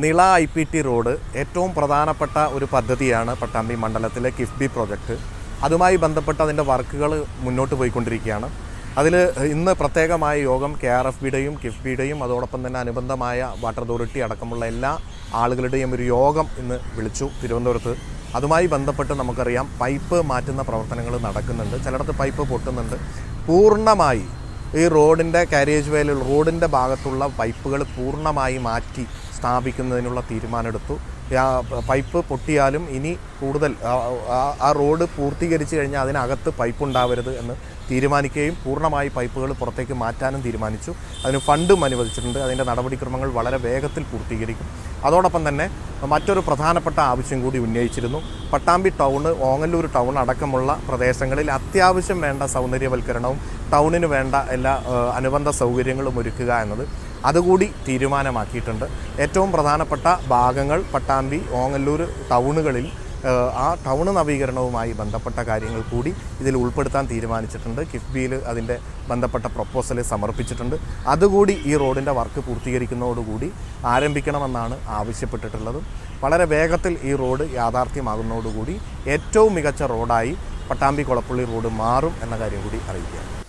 Nila I P T road ഏറ്റവും പ്രധാനപ്പെട്ട ഒരു പദ്ധതിയാണ് പട്ടാമ്പി മണ്ഡലത്തിലെ കിഫ്ബി പ്രോജക്റ്റ് അതുമായി ബന്ധപ്പെട്ട് അതിന്റെ വർക്കുകൾ മുന്നോട്ട് പോയിക്കൊണ്ടിരിക്കുകയാണ്. അതിൽ ഇന്ന് പ്രത്യേകമായ യോഗം കെ ആർ എഫ് ബിയുടെയും കിഫ്ബിയുടെയും അതോടൊപ്പം തന്നെ അനുബന്ധമായ വാട്ടർ അതോറിറ്റി അടക്കമുള്ള എല്ലാ ആളുകളുടെയും ഒരു യോഗം ഇന്ന് വിളിച്ചു തിരുവനന്തപുരത്ത്. അതുമായി ബന്ധപ്പെട്ട് നമുക്കറിയാം പൈപ്പ് മാറ്റുന്ന പ്രവർത്തനങ്ങൾ നടക്കുന്നുണ്ട്. ചിലയിടത്ത് പൈപ്പ് പൊട്ടുന്നുണ്ട്. പൂർണമായി ഈ റോഡിന്റെ കാരേജ് വേയിൽ റോഡിന്റെ ഭാഗത്തുള്ള പൈപ്പുകൾ പൂർണമായി മാറ്റി സ്ഥാപിക്കുന്നതിനുള്ള തീരുമാനമെടുത്തു. പൈപ്പ് പൊട്ടിയാലും ഇനി കൂടുതൽ ആ- റോഡ് പൂർത്തീകരിച്ച് കഴിഞ്ഞാൽ അതിനകത്ത് പൈപ്പ് ഉണ്ടാവരുത് എന്ന് തീരുമാനിക്കുകയും പൂർണമായി പൈപ്പുകൾ പുറത്തേക്ക് മാറ്റാനും തീരുമാനിച്ചു. അതിന് ഫണ്ടും അനുവദിച്ചിട്ടുണ്ട്. അതിന്റെ നടപടിക്രമങ്ങൾ വളരെ വേഗത്തിൽ പൂർത്തീകരിക്കും. അതോടൊപ്പം തന്നെ മറ്റൊരു പ്രധാനപ്പെട്ട ആവശ്യം കൂടി ഉന്നയിച്ചിരുന്നു. പട്ടാമ്പി ടൗൺ ഓങ്ങല്ലൂർ ടൗൺ അടക്കമുള്ള പ്രദേശങ്ങളിൽ അത്യാവശ്യം വേണ്ട സൗന്ദര്യവൽക്കരണവും ടൗണിന് വേണ്ട എല്ലാ അനുബന്ധ സൗകര്യങ്ങളും ഒരുക്കുക എന്നത് അതുകൂടി തീരുമാനമാക്കിയിട്ടുണ്ട്. ഏറ്റവും പ്രധാനപ്പെട്ട ഭാഗങ്ങൾ പട്ടാമ്പി ഓങ്ങല്ലൂർ ടൗണുകളിൽ ആ ടൗൺ നവീകരണവുമായി ബന്ധപ്പെട്ട കാര്യങ്ങൾ കൂടി ഇതിൽ ഉൾപ്പെടുത്താൻ തീരുമാനിച്ചിട്ടുണ്ട്. കിഫ്ബിയിൽ അതിന്റെ ബന്ധപ്പെട്ട പ്രപ്പോസൽ സമർപ്പിച്ചിട്ടുണ്ട്. അതുകൂടി ഈ റോഡിന്റെ വർക്ക് പൂർത്തീകരിക്കുന്നതോടുകൂടി ആരംഭിക്കണമെന്നാണ് ആവശ്യപ്പെട്ടിട്ടുള്ളത്. വളരെ വേഗത്തിൽ ഈ റോഡ് യാഥാർത്ഥ്യമാകുന്നതോടുകൂടി ഏറ്റവും മികച്ച റോഡായി പട്ടാമ്പി കൊളപ്പള്ളി റോഡ് മാറും എന്ന കാര്യം കൂടി അറിയിക്കുക